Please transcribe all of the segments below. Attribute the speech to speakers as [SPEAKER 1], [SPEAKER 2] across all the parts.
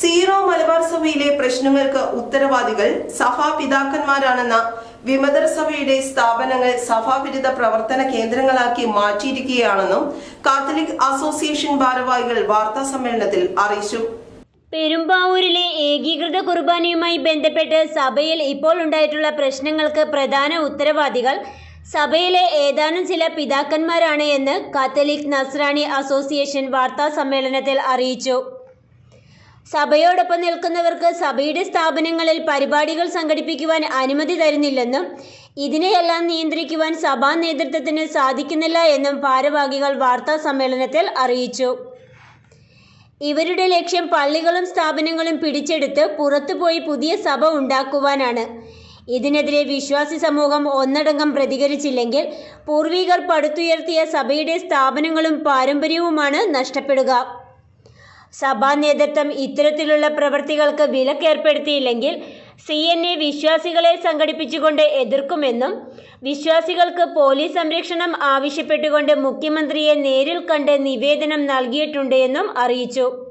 [SPEAKER 1] Zero Malabar സഭയിലെ പ്രശ്നങ്ങൾക്ക് ഉത്തരവാദികൾ സഭാ പിതാക്കന്മാരാണെന്ന വിമതർ സഭയുടെ സ്ഥാപനങ്ങൾ സഭാവിരുദ്ധ പ്രവർത്തന കേന്ദ്രങ്ങളാക്കി മാറ്റിയിരിക്കുകയാണെന്നും കാത്തലിക് അസോസിയേഷൻ ഭാരവാഹികൾ വാർത്താ സമ്മേളനത്തിൽ അറിയിച്ചു.
[SPEAKER 2] പെരുമ്പാവൂരിലെ ഏകീകൃത കുർബാനയുമായി ബന്ധപ്പെട്ട് സഭയിൽ ഇപ്പോൾ ഉണ്ടായിട്ടുള്ള പ്രശ്നങ്ങൾക്ക് പ്രധാന ഉത്തരവാദികൾ സഭയിലെ ഏതാനും ചില പിതാക്കന്മാരാണ് എന്ന് കാത്തലിക് നസ്രാണി അസോസിയേഷൻ വാർത്താ സമ്മേളനത്തിൽ അറിയിച്ചു. സഭയോടൊപ്പം നിൽക്കുന്നവർക്ക് സഭയുടെ സ്ഥാപനങ്ങളിൽ പരിപാടികൾ സംഘടിപ്പിക്കുവാൻ അനുമതി തരുന്നില്ലെന്നും ഇതിനെയെല്ലാം നിയന്ത്രിക്കുവാൻ സഭാ നേതൃത്വത്തിന് സാധിക്കുന്നില്ല എന്നും ഭാരവാഹികൾ വാർത്താ സമ്മേളനത്തിൽ അറിയിച്ചു. ഇവരുടെ ലക്ഷ്യം പള്ളികളും സ്ഥാപനങ്ങളും പിടിച്ചെടുത്ത് പുറത്തുപോയി പുതിയ സഭ ഉണ്ടാക്കുവാനാണ്. ഇതിനെതിരെ വിശ്വാസി സമൂഹം ഒന്നടങ്കം പ്രതികരിച്ചില്ലെങ്കിൽ പൂർവികർ പടുത്തുയർത്തിയ സഭയുടെ സ്ഥാപനങ്ങളും പാരമ്പര്യവുമാണ് നഷ്ടപ്പെടുക. സഭാ നേതൃത്വം ഇത്തരത്തിലുള്ള പ്രവൃത്തികൾക്ക് വിലക്കേർപ്പെടുത്തിയില്ലെങ്കിൽ സി എൻ എ വിശ്വാസികളെ സംഘടിപ്പിച്ചുകൊണ്ട് എതിർക്കുമെന്നും വിശ്വാസികൾക്ക് പോലീസ് സംരക്ഷണം ആവശ്യപ്പെട്ടുകൊണ്ട് മുഖ്യമന്ത്രിയെ നേരിൽ കണ്ട് നിവേദനം നൽകിയിട്ടുണ്ട് എന്നും അറിയിച്ചു.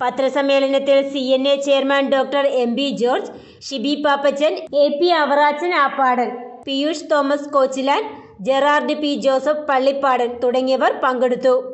[SPEAKER 2] പത്രസമ്മേളനത്തിൽ C N A chairman doctor M. B. George Shibi Pappachan A. P. Avarachan Appadan Piyush Thomas Kochilan Gerard P. Joseph Pallippadan തുടങ്ങിയവർ പങ്കെടുത്തു.